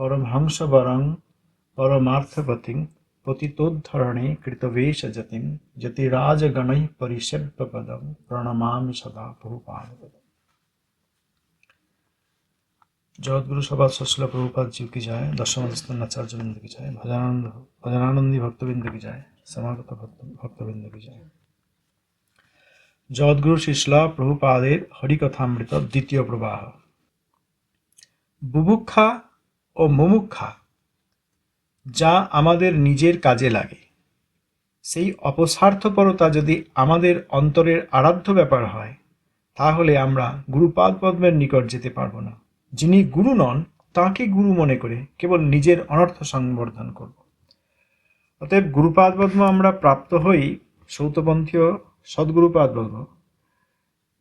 পরমহংসবরং পরমার্থপতিং পতিতোদ্ধরণে কৃতবেশযতিং যতিরাজগণৈः পরিষেব্যপদं প্রণমামি সদা প্রভুপাদপদম জগৎগুরু সভা সশল প্রভুপাদ জি কি যায় দশমস্তন আচার্য বৃন্দ কি যায় ভজনানন্দ ভজনানন্দী ভক্তবৃন্দ কি যায় সমাগত ভক্ত ভক্তবৃন্দ কি যায় জগৎগুরু শিশলা প্রভুপাদের হরিকথামৃত দ্বিতীয় প্রবাহ বুভুক্ষা ও মুমুক্ষা, যা আমাদের নিজের কাজে লাগে। সেই অপস্বার্থপরতা যদি আমাদের অন্তরের আরাধ্য ব্যাপার হয়, তাহলে আমরা গুরুপাদ পদ্মের নিকট যেতে পারব না। যিনি গুরু নন, তাকে গুরু মনে করে কেবল নিজের অনর্থ সংবর্ধন করব। অতএব গুরুপাদ পদ্ম আমরা প্রাপ্ত হই সৌতপন্থীয় সদ্গুরুপাদ পদ্ম।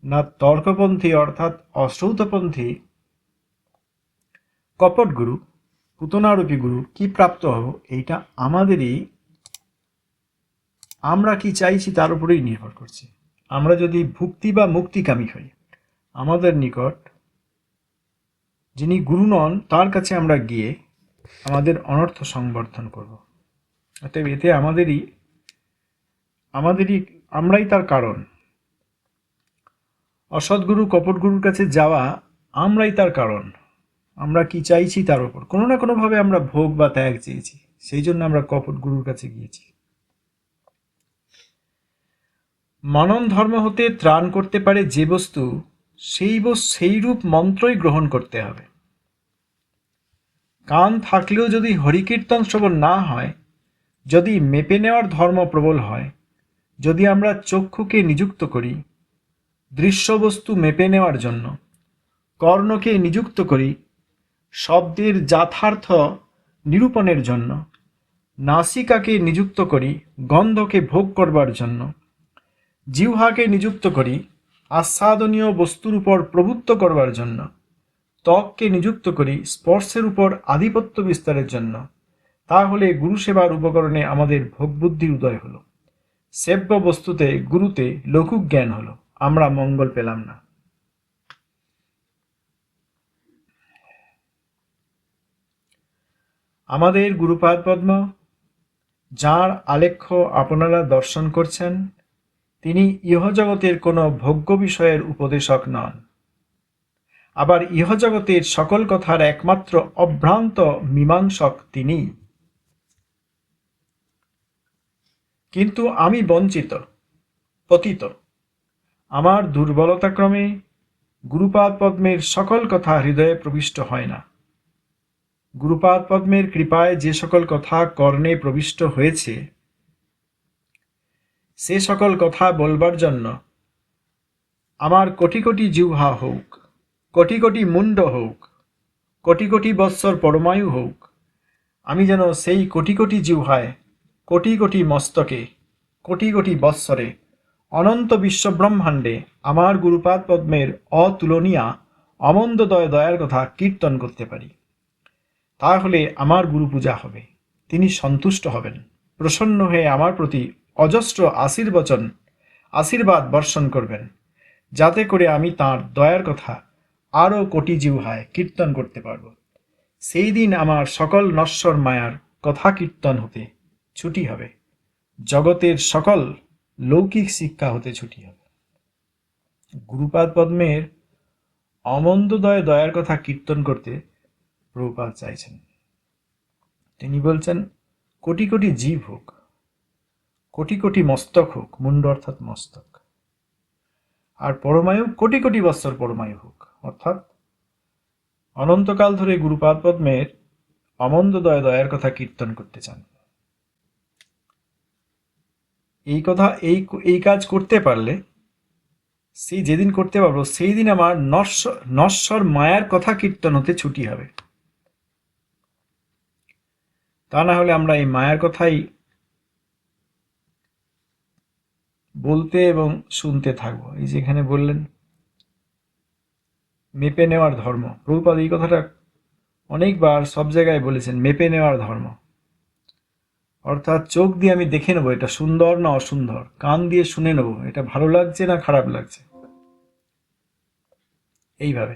না তর্কপন্থী অর্থাৎ অশ্রৌতপন্থী কপট গুরু পুতনারূপী গুরু, কি প্রাপ্ত হব? এইটা আমাদেরই, আমরা কি চাইছি তার উপরেই নির্ভর করছে। আমরা যদি ভুক্তি বা মুক্তিকামী হই, আমাদের নিকট যিনি গুরু নন, তার কাছে আমরা গিয়ে আমাদের অনর্থ সংবর্ধন করব। অতএব এতে আমাদেরই আমাদেরই, আমরাই তার কারণ। অসৎগুরু কপটগুরুর কাছে যাওয়া আমরাই তার কারণ। আমরা কি চাইছি তার উপর? কোনো না কোনোভাবে আমরা ভোগ বা ত্যাগ চেয়েছি। সেই জন্য আমরা কপট গুরুর কাছে গিয়েছি। মানন ধর্ম হতে ত্রাণ করতে পারে যে বস্তু, সেই সেই রূপ মন্ত্রই গ্রহণ করতে হবে। কান থাকলেও যদি হরিকীর্তন শ্রবণ না হয়, যদি মেপে নেওয়ার ধর্ম প্রবল হয়, যদি আমরা চক্ষুকে নিযুক্ত করি, দৃশ্যবস্তু মেপে নেওয়ার জন্য, কর্ণকে নিযুক্ত করি শব্দের যথার্থ নিরূপণের জন্য, নাসিকাকে নিযুক্ত করি, গন্ধকে ভোগ করবার জন্য, জিহ্বাকে নিযুক্ত করি, আস্বাদনীয় বস্তুর উপর প্রভুত্ব করবার জন্য, ত্বককে নিযুক্ত করি, স্পর্শের উপর আধিপত্য বিস্তারের জন্য, তাহলে গুরু সেবার উপকরণে আমাদের ভোগবুদ্ধি উদয় হলো। সেব্য বস্তুতে গুরুতে লঘুক জ্ঞান হলো। আমরা মঙ্গল পেলাম না। আমাদের গুরুপাদ পদ্ম, যাঁর আলেখ্য আপনারা দর্শন করছেন, তিনি ইহজগতের কোনো ভোগ্য বিষয়ের উপদেশক নন। আবার ইহজগতের সকল কথার একমাত্র অভ্রান্ত মীমাংসক তিনি। কিন্তু আমি বঞ্চিত, পতিত। আমার দুর্বলতাক্রমে গুরুপাদ পদ্মের সকল কথা হৃদয়ে প্রবিষ্ট হয় না। গুরুপাদ পদ্মের কৃপায় যে সকল কথা কর্ণে প্রবিষ্ট হয়েছে, সে সকল কথা বলবার জন্য আমার কোটি কোটি জিহ্বা হোক, কোটি কোটি মুন্ড হোক, কোটি কোটি বৎসর পরমায়ু হোক, আমি যেন সেই কোটি কোটি জিহ্বায়, কোটি কোটি মস্তকে, কোটি কোটি বৎসরে, অনন্ত বিশ্বব্রহ্মাণ্ডে আমার গুরুপাদ পদ্মের অতুলনীয়া, অমন্দদয় দয়ার কথা কীর্তন করতে পারি। তাহলে আমার গুরু পূজা হবে। তিনি সন্তুষ্ট হবেন। প্রসন্ন হয়ে আমার প্রতি অজস্র আশীর্বচন, আশীর্বাদ বর্ষণ করবেন। যাতে করে আমি তার দয়ার কথা আরও কোটি জিহ্বায় কীর্তন করতে পারব। সেই দিন আমার সকল নশ্বর মায়ার কথা কীর্তন হতে ছুটি হবে। জগতের সকল লৌকিক শিক্ষা হতে ছুটি হবে। গুরুপাদ পদ্মের অমন্দদয় দয়ার কথা কীর্তন করতে প্রভুপাল চাইছেন। তিনি বলছেন, কোটি কোটি জীব হোক, কোটি কোটি মস্তক হোক, মুন্ড অর্থাৎ মস্তক, আর পরমায়ু কোটি কোটি বৎসর পরমায়ু হোক, অর্থাৎ অনন্তকাল ধরে গুরুপাদ পদ্মের অমন্দদয় দয়ার কথা কীর্তন করতে চান। এই কথা, এই এই কাজ করতে পারলে, সেই যেদিন করতে পারব, সেই দিন আমার নশ্বর নশ্বর মায়ার কথা কীর্তন হতে ছুটি হবে। তা না হলে আমরা এই মায়ার কথাই বলতে এবং শুনতে থাকব। এই যেখানে বললেন, মেপে নেওয়ার ধর্ম। প্রভুপাদ এই কথাটা অনেকবার সব জায়গায় বলেছেন, মেপে নেওয়ার ধর্ম। অর্থাৎ চোখ দিয়ে আমি দেখে নেব এটা সুন্দর না অসুন্দর, কান দিয়ে শুনে নেব এটা ভালো লাগছে না খারাপ লাগছে। এইভাবে।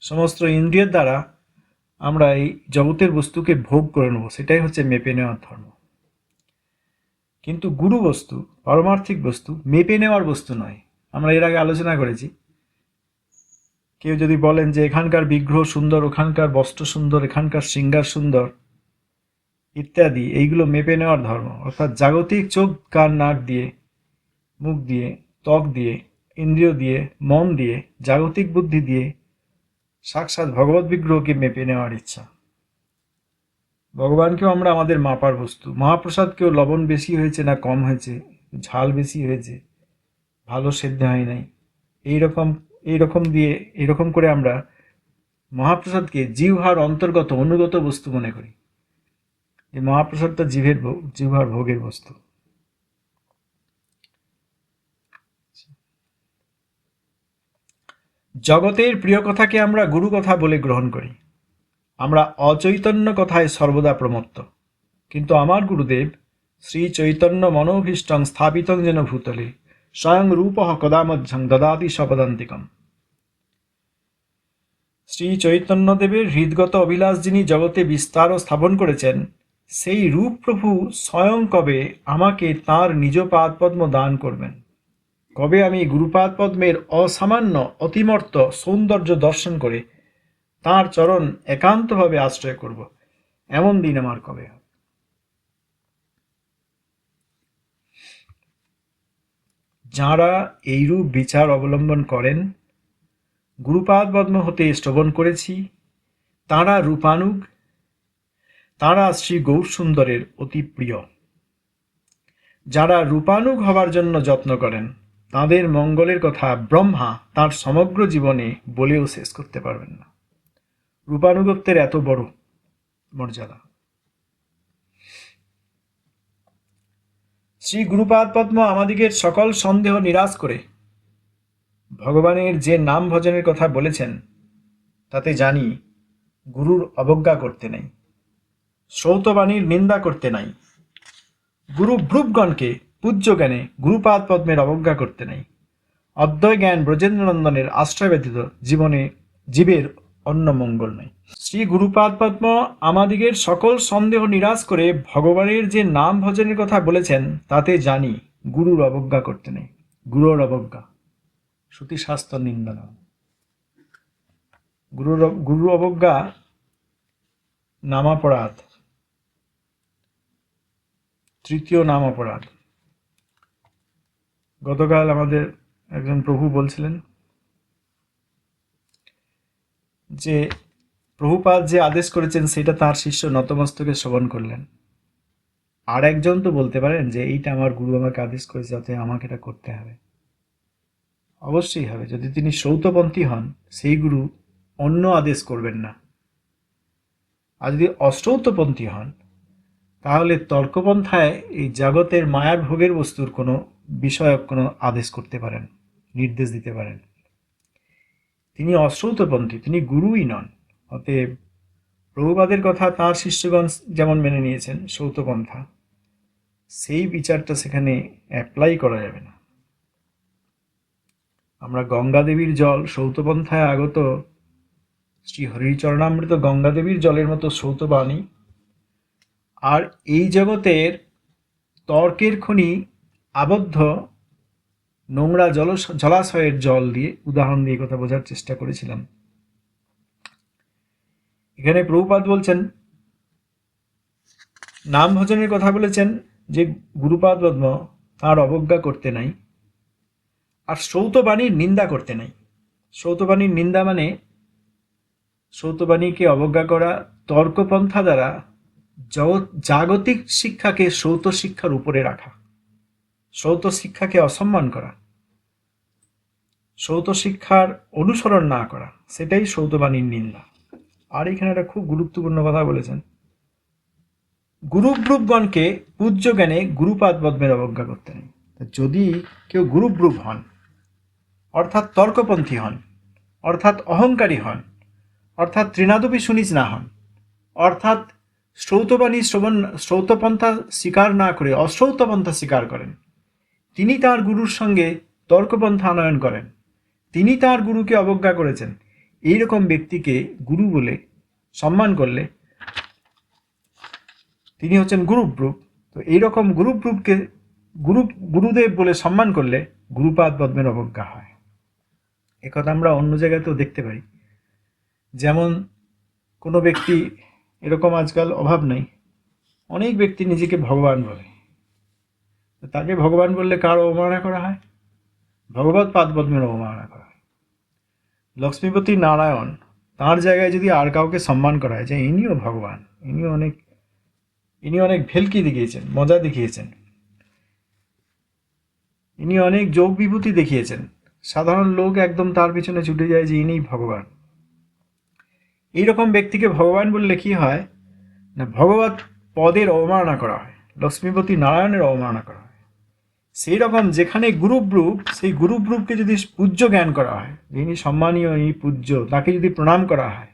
সমস্ত ইন্দ্রিয়ের দ্বারা আমরা এই জগতের বস্তুকে ভোগ করে নেব, সেটাই হচ্ছে মেপে নেওয়ার ধর্ম। কিন্তু গুরু বস্তু, পারমার্থিক বস্তু, মেপে নেওয়ার বস্তু নয়। আমরা এর আগে আলোচনা করেছি। কেউ যদি বলেন যে এখানকার বিগ্রহ সুন্দর, ওখানকার বস্ত্র সুন্দর, এখানকার শৃঙ্গার সুন্দর, ইত্যাদি, এইগুলো মেপে নেওয়ার ধর্ম। অর্থাৎ জাগতিক চোখ, কান, নাক দিয়ে, মুখ দিয়ে, ত্বক দিয়ে, ইন্দ্রিয় দিয়ে, মন দিয়ে, জাগতিক বুদ্ধি দিয়ে সাক্ষাৎ ভগবত বিগ্রহকে মেপে নেওয়ার ইচ্ছা। ভগবানকেও আমরা আমাদের মাপার বস্তু। মহাপ্রসাদকেও লবণ বেশি হয়েছে না কম হয়েছে? ঝাল বেশি হয়েছে? ভালো সেদ্ধ হয় নাই। এইরকম এইরকম দিয়ে এরকম করে আমরা মহাপ্রসাদকে জিহ্বার অন্তর্গত অনুগত বস্তু মনে করি। এই মহাপ্রসাদটা জীবের ভোগ, জিহ্বার ভোগের বস্তু। জগতের প্রিয় কথাকে আমরা গুরু কথা বলে গ্রহণ করি। আমরা অচৈতন্য কথায় সর্বদা প্রমত্ত। কিন্তু আমার গুরুদেব শ্রী চৈতন্য মনোভীষ্টং স্থাপিতং যেন ভূতলে, স্বয়ং রূপ কদামধ্যং দদাতি সপদান্তিকম। শ্রী চৈতন্যদেবের হৃদগত অভিলাষ যিনি জগতে বিস্তার ও স্থাপন করেছেন, সেই রূপ প্রভু স্বয়ং কবে আমাকে তার নিজ পাদপদ্ম দান করবেন। কবে আমি গুরুপাদ পদ্মের অসামান্য, অতিমর্ত সৌন্দর্য দর্শন করে তার চরণ একান্তভাবে আশ্রয় করব? এমন দিন আমার কবে হবে? যাঁরা এইরূপ বিচার অবলম্বন করেন, গুরুপাদ পদ্ম হতে শ্রবণ করেছি, তাঁরা রূপানুগ, তাঁরা শ্রী গৌরসুন্দরের অতি প্রিয়। যারা রূপানুগ হবার জন্য যত্ন করেন তাদের মঙ্গলের কথা ব্রহ্মা তার সমগ্র জীবনে বলেও শেষ করতে পারবেন না। রূপানুগত্যের এত বড় মর্যাদা। শ্রী গুরুপাদ পদ্ম আমাদিগের সকল সন্দেহ নিরাশ করে ভগবানের যে নাম ভজনের কথা বলেছেন, তাতে জানি গুরুর অবজ্ঞা করতে নাই, শ্রৌতবাণীর নিন্দা করতে নাই। গুরু ভ্রুবগণকে পূজ্য জ্ঞানে গুরুপাদ পদ্মের অবজ্ঞা করতে নেই। অদ্বয় জ্ঞান ব্রজেন্দ্রনন্দনের আশ্রয় ব্যতীত জীবনে জীবের অন্য মঙ্গল নাই। শ্রী গুরুপাদ পদ্ম আমাদিগের সকল সন্দেহ নিরাশ করে ভগবানের যে নাম ভজনের কথা বলেছেন, তাতে জানি গুরুর অবজ্ঞা করতে নেই। গুরুর অবজ্ঞা। শ্রুতি শাস্ত্র নিন্দা নয় গুরুর গুরু অবজ্ঞা নামাপরাধ। তৃতীয় নাম অপরাধ গতকাল আমাদের একজন প্রভু বলছিলেন যে, প্রভুপাদ যে আদেশ করেছেন, সেটা তার শিষ্য নতমস্তকে শ্রবণ করলেন। আর একজন তো বলতে পারেন যে, এইটা আমার গুরু আমাকে আদেশ করেছে যাতে আমাকে এটা করতে হবে। অবশ্যই হবে। যদি তিনি সৌতপন্থী হন, সেই গুরু অন্য আদেশ করবেন না। আর যদি অশ্রৌতপন্থী হন, তাহলে তর্কপন্থায় এই জগতের মায়ার ভোগের বস্তুর কোনো বিষয়ক কোনো আদেশ করতে পারেন, নির্দেশ দিতে পারেন। তিনি অশ্রৌতপন্থী, তিনি গুরুই নন। অতএব প্রভুপাদের কথা তার শিষ্যগণ যেমন মেনে নিয়েছেন সৌতপন্থা সেই বিচারটা সেখানে অ্যাপ্লাই করা যাবে না। আমরা গঙ্গা দেবীর জল সৌতপন্থায় আগত শ্রী হরিচরণামৃত গঙ্গা দেবীর জলের মতো সৌতবাণী আর এই জগতের তর্কের খনি আবদ্ধ নোংরা জল জলাশয়ের জল দিয়ে উদাহরণ দিয়ে কথা বোঝার চেষ্টা করেছিলাম। এখানে প্রভুপাদ বলছেন নাম ভজনের কথা বলেছেন যে গুরুপাদ পদ্ম তাঁর অবজ্ঞা করতে নাই আর সৌতবাণীর নিন্দা করতে নাই। সৌতবাণীর নিন্দা মানে সৌতবাণীকে অবজ্ঞা করা তর্কপন্থা দ্বারা জগৎ জাগতিক শিক্ষাকে শ্রৌত শিক্ষার উপরে রাখা। শ্রৌত শিক্ষাকে অসম্মান করা। শ্রৌত শিক্ষার অনুসরণ না করা, সেটাই সৌতবাণীর নিন্দা। আর এখানে একটা খুব গুরুত্বপূর্ণ কথা বলেছেন। গুরুব্রুবগণকে পূজ্য জ্ঞানে গুরুপাদ পদ্মের অবজ্ঞা করতে নেই। যদি কেউ গুরুব্রুব হন, অর্থাৎ তর্কপন্থী হন, অর্থাৎ অহংকারী হন, অর্থাৎ তৃণাদপি শুনিস না হন, অর্থাৎ শ্রৌতবাণী শ্রবণ শ্রৌতপন্থা স্বীকার না করে অশ্রৌতপন্থা স্বীকার করেন তিনি তার গুরুর সঙ্গে তর্কপন্থা আনয়ন করেন। তিনি তার গুরুকে অবজ্ঞা করেছেন। এই রকম ব্যক্তিকে গুরু বলে সম্মান করলে তিনি হচ্ছেন গুরুপ রূপ তো এইরকম গুরুপ রূপকে গুরু, গুরুদেব বলে সম্মান করলে গুরুপাদ পদ্মের অবজ্ঞা হয়। একথা আমরা অন্য জায়গাতেও দেখতে পারি যেমন কোনো ব্যক্তি এরকম আজকাল অভাব নেই। অনেক ব্যক্তি নিজেকে ভগবান বলে। তাকে ভগবান বললে কার অবমাননা করা হয়? ভগবত পাদপদ্মের অবমাননা করা হয়। লক্ষ্মীপতি নারায়ণ তার জায়গায় যদি আর কাউকে সম্মান করা হয়, যে ইনিও ভগবান, ইনিও অনেক, ইনি অনেক ভেলকি দেখিয়েছেন, মজা দেখিয়েছেন। ইনি অনেক যোগ বিভূতি দেখিয়েছেন। সাধারণ লোক একদম তার পিছনে ছুটে যায় যে ইনিই ভগবান। এইরকম ব্যক্তিকে ভগবান বললে কি হয়? না, ভগবত পদের অবমাননা করা হয়, লক্ষ্মীপতি নারায়ণের অবমাননা করা হয়। সেই রকম যেখানে গুরুপ রূপ সেই গুরুপ রূপকে যদি পূজ্য জ্ঞান করা হয়, যিনি সম্মানীয়, ইনি পূজ্য, তাকে যদি প্রণাম করা হয়,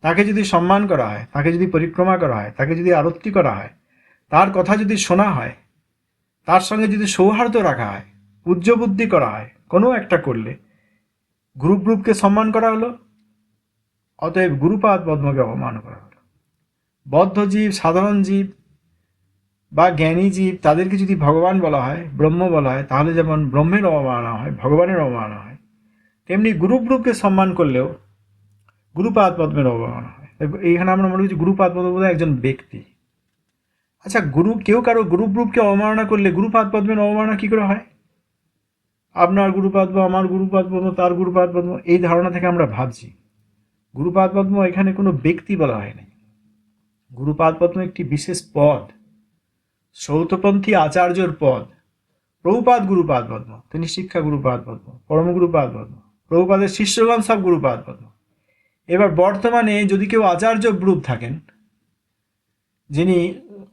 তাকে যদি সম্মান করা হয়, তাকে যদি পরিক্রমা করা হয়, তাকে যদি আরত্তি করা হয়, তার কথা যদি শোনা হয়, তার সঙ্গে যদি সৌহার্দ্য রাখা হয়, পূজ্য বুদ্ধি করা হয়, কোনো একটা করলে গ্রুপ গ্রুপকে সম্মান করা হলো, অতএব গুরুপাদ পদ্মকে অপমান করা হলো। বদ্ধ জীব, সাধারণ জীব বা জ্ঞানী জীব, তাদেরকে যদি ভগবান বলা হয়, ব্রহ্ম বলা হয়, তাহলে যেমন ব্রহ্মের অবমাননা হয়, ভগবানের অবমাননা হয়, তেমনি গ্রুপ গ্রুপকে সম্মান করলেও গুরুপাদ পদ্মের অবমাননা হয়। এইখানে আমরা মনে করছি গুরুপাদ পদ্ম একজন ব্যক্তি। আচ্ছা গুরু, কেউ কারও গ্রুপ গ্রুপকে অবমাননা করলে গুরুপাদ পদ্মের অবমাননা কী করে হয়? আপনার গুরুপাদ আমার গুরুপাদ পদ্ম, তার গুরুপাদ পদ্ম, এই ধারণা থেকে আমরা ভাবছি। গুরুপাদ পদ্ম এখানে কোনো ব্যক্তি বলা হয়নি। গুরুপাদ পদ্ম একটি বিশেষ পদ। সৌতপন্থী আচার্যর পদ। প্রভুপাদ গুরুপাদ পদ্ম। তিনি শিক্ষা গুরুপাদ পদ্ম, পরম গুরুপাদ পদ্ম, প্রভুপাদের শিষ্যগণ সব গুরুপাদ পদ্ম। এবার বর্তমানে যদি কেউ আচার্য গ্রুপ থাকেন, যিনি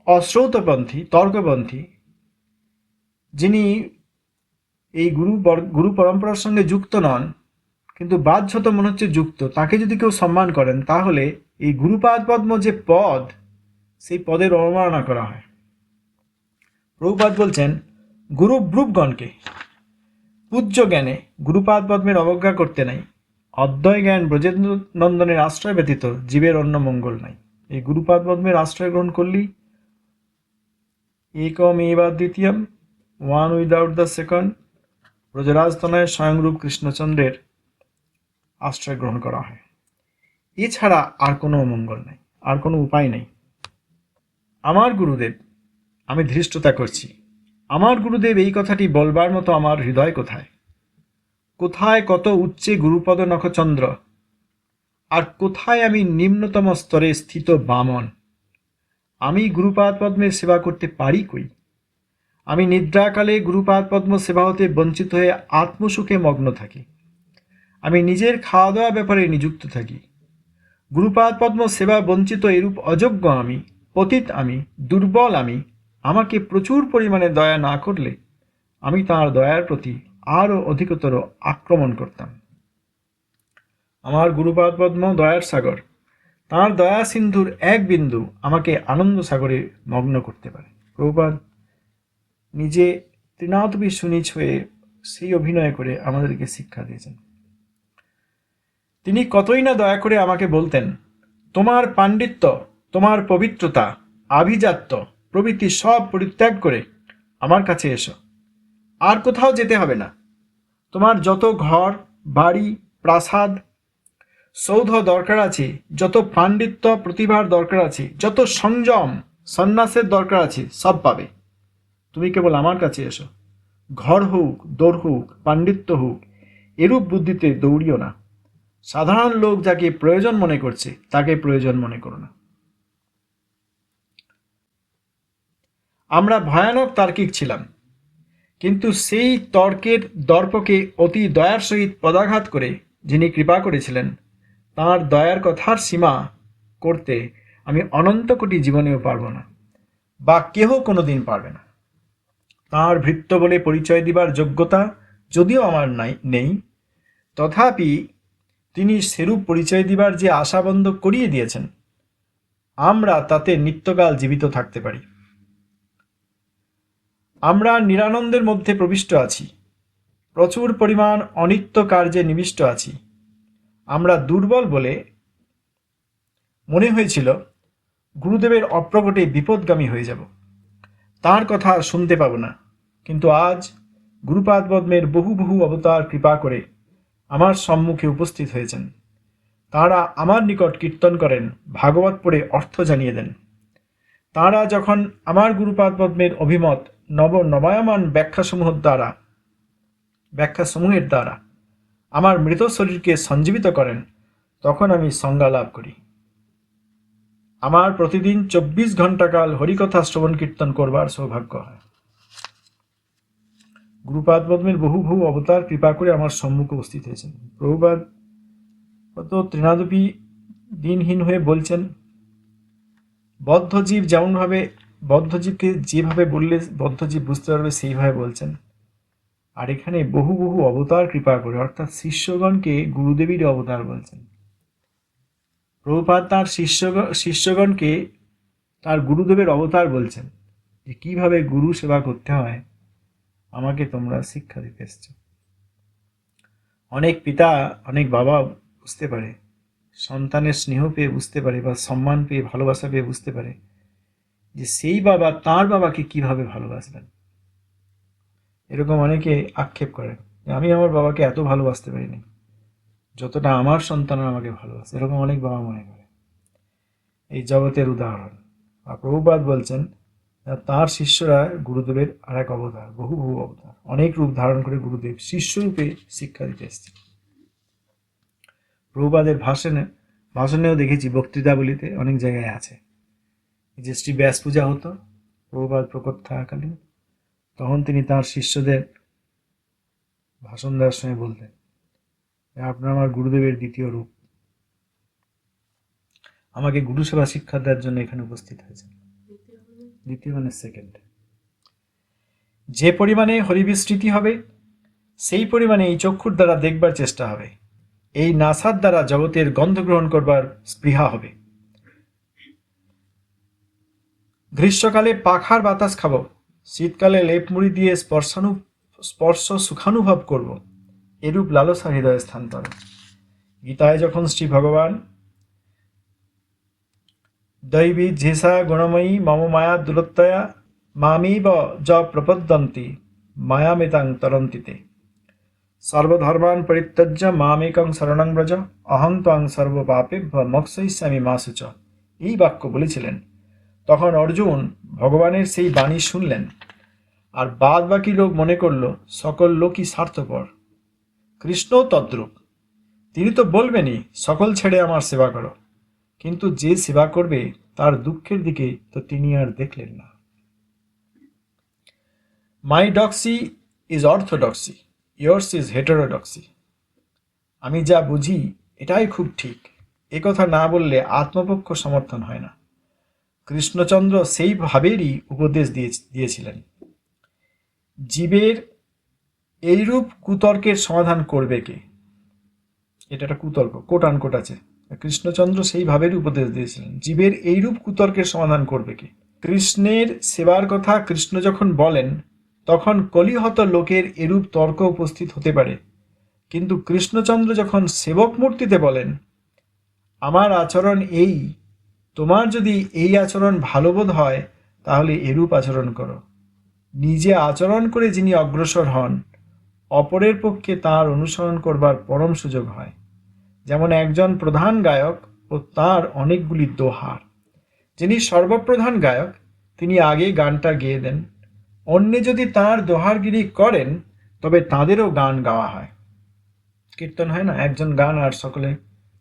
অশ্রৌতপন্থী, তর্কপন্থী, যিনি এই গুরু গুরু পরম্পরার সঙ্গে যুক্ত নন, কিন্তু বাধ্যত মনে হচ্ছে যুক্ত, তাকে যদি কেউ সম্মান করেন, তাহলে এই গুরুপাদ পদ্ম যে পদ, সেই পদের অবমাননা করা হয়। প্রভুপাদ বলছেন, গুরু ব্রুপগণকে পূজ্য জ্ঞানে গুরুপাদ পদ্মের অবজ্ঞা করতে নাই। অধ্যয় জ্ঞান ব্রজেন্দ্র নন্দনের আশ্রয় ব্যতীত জীবের অন্য মঙ্গল নাই। এই গুরুপাদ পদ্মের আশ্রয় গ্রহণ করলেই একম এবার দ্বিতীয়ম ওয়ান উইদাউট দ্য সেকেন্ড ব্রজরাজতনয় স্বয়ংরূপ কৃষ্ণচন্দ্রের আশ্রয় গ্রহণ করা হয়। এছাড়া আর কোনো মঙ্গল নাই, আর কোনো উপায় নেই। আমার গুরুদেব আমি ধৃষ্টতা করছি। আমার গুরুদেব এই কথাটি বলবার মতো আমার হৃদয় কোথায়? কোথায় কত উচ্চে গুরুপদ নখচন্দ্র? আর কোথায় আমি নিম্নতম স্তরে স্থিত বামন? আমি গুরুপাদ পদ্মের সেবা করতে পারি কই? আমি নিদ্রাকালে গুরুপাদ পদ্ম সেবা হতে বঞ্চিত হয়ে আত্মসুখে মগ্ন থাকি। আমি নিজের খাওয়া দাওয়া ব্যাপারে নিযুক্ত থাকি। গুরুপাদ পদ্ম সেবা বঞ্চিত এরূপ অযোগ্য আমি, পতিত আমি, দুর্বল আমি আমাকে প্রচুর পরিমাণে দয়া না করলে আমি তার দয়ার প্রতি আরও অধিকতর আক্রমণ করতাম। আমার গুরুপাদ পদ্ম দয়ার সাগর, তাঁর দয়া সিন্ধুর এক বিন্দু আমাকে আনন্দ সাগরে মগ্ন করতে পারে। প্রভুপাদ, নিজে তৃণাতবি সুনিচ হয়ে সেই অভিনয় করে আমাদেরকে শিক্ষা দিয়েছেন। তিনি কতই না দয়া করে আমাকে বলতেন, তোমার পাণ্ডিত্য, তোমার পবিত্রতা, আভিজাত্য প্রভৃতি সব পরিত্যাগ করে আমার কাছে এসো। আর কোথাও যেতে হবে না। তোমার যত ঘর, বাড়ি, প্রাসাদ, সৌধ দরকার আছে, যত পাণ্ডিত্য প্রতিভার দরকার আছে, যত সংযম, সন্ন্যাসের দরকার আছে, সব পাবে। তুমি কেবল আমার কাছে এসো। ঘর হোক দৌড় হোক, পাণ্ডিত্য হোক, এরূপ বুদ্ধিতে দৌড়িও না। সাধারণ লোক যাকে প্রয়োজন মনে করছে, তাকে প্রয়োজন মনে করো না। আমরা ভয়ানক তার্কিক ছিলাম। কিন্তু সেই তর্কের দর্পকে অতি দয়ার সহিত পদাঘাত করে যিনি কৃপা করেছিলেন, তাঁর দয়ার কথার সীমা করতে আমি অনন্ত কোটি জীবনেও পারব না বা কেহ কোনো দিন পারবে না। তাঁর ভৃত্য বলে পরিচয় দিবার যোগ্যতা যদিও আমার নাই, নেই, তথাপি তিনি সেরূপ পরিচয় দিবার যে আশাবন্ধ করিয়ে দিয়েছেন, আমরা তাতে নিত্যকাল জীবিত থাকতে পারি। আমরা নিরানন্দের মধ্যে প্রবিষ্ট আছি। প্রচুর পরিমাণ অনিত্য কার্যে নিবিষ্ট আছি। আমরা দুর্বল বলে মনে হয়েছিল, গুরুদেবের অপ্রকটে বিপদগামী হয়ে যাব। তার কথা শুনতে পাব না। কিন্তু আজ গুরুপাদ পদ্মের বহু বহু অবতার কৃপা করে আমার সম্মুখে উপস্থিত হয়েছেন। তাঁরা আমার নিকট কীর্তন করেন ভাগবত পড়ে অর্থ জানিয়ে দেন। তাঁরা যখন আমার গুরুপাদ পদ্মের অভিমত নব নবায়মান ব্যাখ্যাসমূহ দ্বারা, ব্যাখ্যাসমূহের দ্বারা আমার মৃত শরীরকে সঞ্জীবিত করেন, তখন আমি সংজ্ঞা লাভ করি। আমার প্রতিদিন চব্বিশ ঘন্টাকাল হরিকথা শ্রবণ কীর্তন করবার সৌভাগ্য হয়। গুরুপাদ পদ্মের বহু বহু অবতার কৃপা করে আমার সম্মুখে উপস্থিত হয়েছেন। প্রভুপাদ কত তৃণাদপি দিনহীন হয়ে বলছেন বদ্ধজীব যেমনভাবে, বদ্ধজীবকে যেভাবে বললে বদ্ধজীব বুঝতে পারবে, সেইভাবে বলছেন। আর এখানে বহু বহু অবতার কৃপা করে, অর্থাৎ শিষ্যগণকে গুরুদেবীর অবতার বলছেন। প্রভুপাদ তার শিষ্যগণ শিষ্যগণকে তার গুরুদেবের অবতার বলছেন যে, কীভাবে গুরু সেবা করতে হয়? আমাকে তোমরা শিক্ষা দিতে এসছো। অনেক পিতা, অনেক বাবা বুঝতে পারে। সন্তানের স্নেহ পেয়ে বুঝতে পারে বা সম্মান পেয়ে, ভালোবাসা পেয়ে বুঝতে পারে যে সেই বাবা তার বাবাকে কীভাবে ভালোবাসবেন। এরকম অনেকে আক্ষেপ করে, যে আমি আমার বাবাকে এত ভালোবাসতে পারিনি, যতটা আমার সন্তান আমাকে ভালোবাসে। এরকম অনেক বাবা মনে করে। এই জগতের উদাহরণ। আর প্রভুপাদ বলছেন তার শিষ্যরা গুরুদেবের আর এক অবতার, বহু বহু অবতার, অনেক রূপ ধারণ করে গুরুদেব শিষ্যরূপে শিক্ষা দিতে এসেছে প্রভুপাদের ভাষণে, ভাষণেও দেখেছি বক্তৃতাবলিতে অনেক জায়গায় আছে। যে শ্রী ব্যাস পূজা হতো প্রভুপাদ প্রকট থাকাকালীন, তখন তিনি তার শিষ্যদের ভাষণ দেওয়ার সময় বলতেন আপনার আমার গুরুদেবের দ্বিতীয় রূপ। আমাকে গুরু সেবা শিক্ষা দেওয়ার জন্য এখানে উপস্থিত হয়েছেন। দ্বিতীয় মানে সেকেন্ড যে পরিমাণে হরিবিস্তৃতি হবে, সেই পরিমাণে এই চক্ষুর দ্বারা দেখবার চেষ্টা হবে। এই নাসার দ্বারা জগতের গন্ধ গ্রহণ করবার স্পৃহা হবে। গ্রীষ্মকালে পাখার বাতাস খাব, শীতকালে লেপ মুড়ি দিয়ে স্পর্শানু স্পর্শ সুখানুভব করব, এরূপ লালসা হৃদয়ে স্থান্তর গীতায় যখন শ্রী ভগবান দৈবী ঝেসা গুণময়ী মম মায়া দুরত্তয়া মামিব য প্রপদ্যন্তি, মায়ামিতাং তরন্তিতে। সর্বধর্মান পরিত্যজ্য মামেকং শরণং ব্রজ অহং ত্বং সর্বপাপেভ্য মক্ষয়িষ্যামি মাসুচ এই বাক্য বলেছিলেন। তখন অর্জুন ভগবানের সেই বাণী শুনলেন। আর বাদ বাকি লোক মনে করল, সকল লোকই স্বার্থপর। কৃষ্ণ তদ্রূপ। তিনি তো বলবেনই, সকল ছেড়ে আমার সেবা করো। কিন্তু যে সেবা করবে, তার দুঃখের দিকে তো তিনি আর দেখলেন না। My doxy is orthodoxy yours is heterodoxy আমি যা বুঝি, এটাই খুব ঠিক। এ কথা না বললে আত্মপক্ষ সমর্থন হয় না। কৃষ্ণচন্দ্র সেই ভাবেরই উপদেশ দিয়ে, দিয়েছিলেন। জীবের এইরূপ কুতর্কের সমাধান করবে কে? এটা একটা কুতর্ক কোট আনকোট আছে। কৃষ্ণচন্দ্র সেই ভাবের উপদেশ দিয়েছিলেন। জীবের এইরূপ কুতর্কের সমাধান করবে কে? কৃষ্ণের সেবার কথা কৃষ্ণ যখন বলেন তখন কলিহত লোকের এরূপ তর্ক উপস্থিত হতে পারে। কিন্তু কৃষ্ণচন্দ্র যখন সেবক মূর্তিতে বলেন, আমার আচরণ এই, তোমার যদি এই আচরণ ভালো বোধ হয়, তাহলে এরূপ আচরণ করো। নিজে আচরণ করে যিনি অগ্রসর হন, অপরের পক্ষে তার অনুসরণ করবার পরম সুযোগ হয়। যেমন একজন প্রধান গায়ক ও তার অনেকগুলি দোহার। যিনি সর্বপ্রধান গায়ক, তিনি আগে গানটা গেয়ে দেন। অন্যে যদি তার দোহারগিরি করেন, তবে তাদেরও গান গাওয়া হয়। কীর্তন হয় না, একজন গান আর সকলে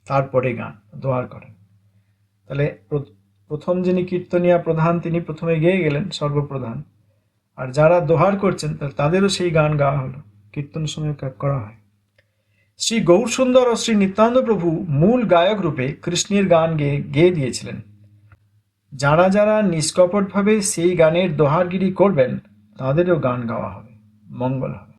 তারপরে গান, দোহার করেন। তাহলে প্রথম যিনি কীর্তনিয়া প্রধান, তিনি প্রথমে গেয়ে গেলেন সর্বপ্রধান। আর যারা দোহার করছেন তাদেরও সেই গান গাওয়া হলো, কীর্তন সময় করা হয়। শ্রী গৌরসুন্দর ও শ্রী নিত্যানন্দ প্রভু মূল গায়ক রূপে কৃষ্ণের গান গেয়ে গেয়ে দিয়েছিলেন। যারা যারা নিষ্কপটভাবে সেই গানের দোহারগিরি করবেন তাদেরও গান গাওয়া হবে মঙ্গল হবে।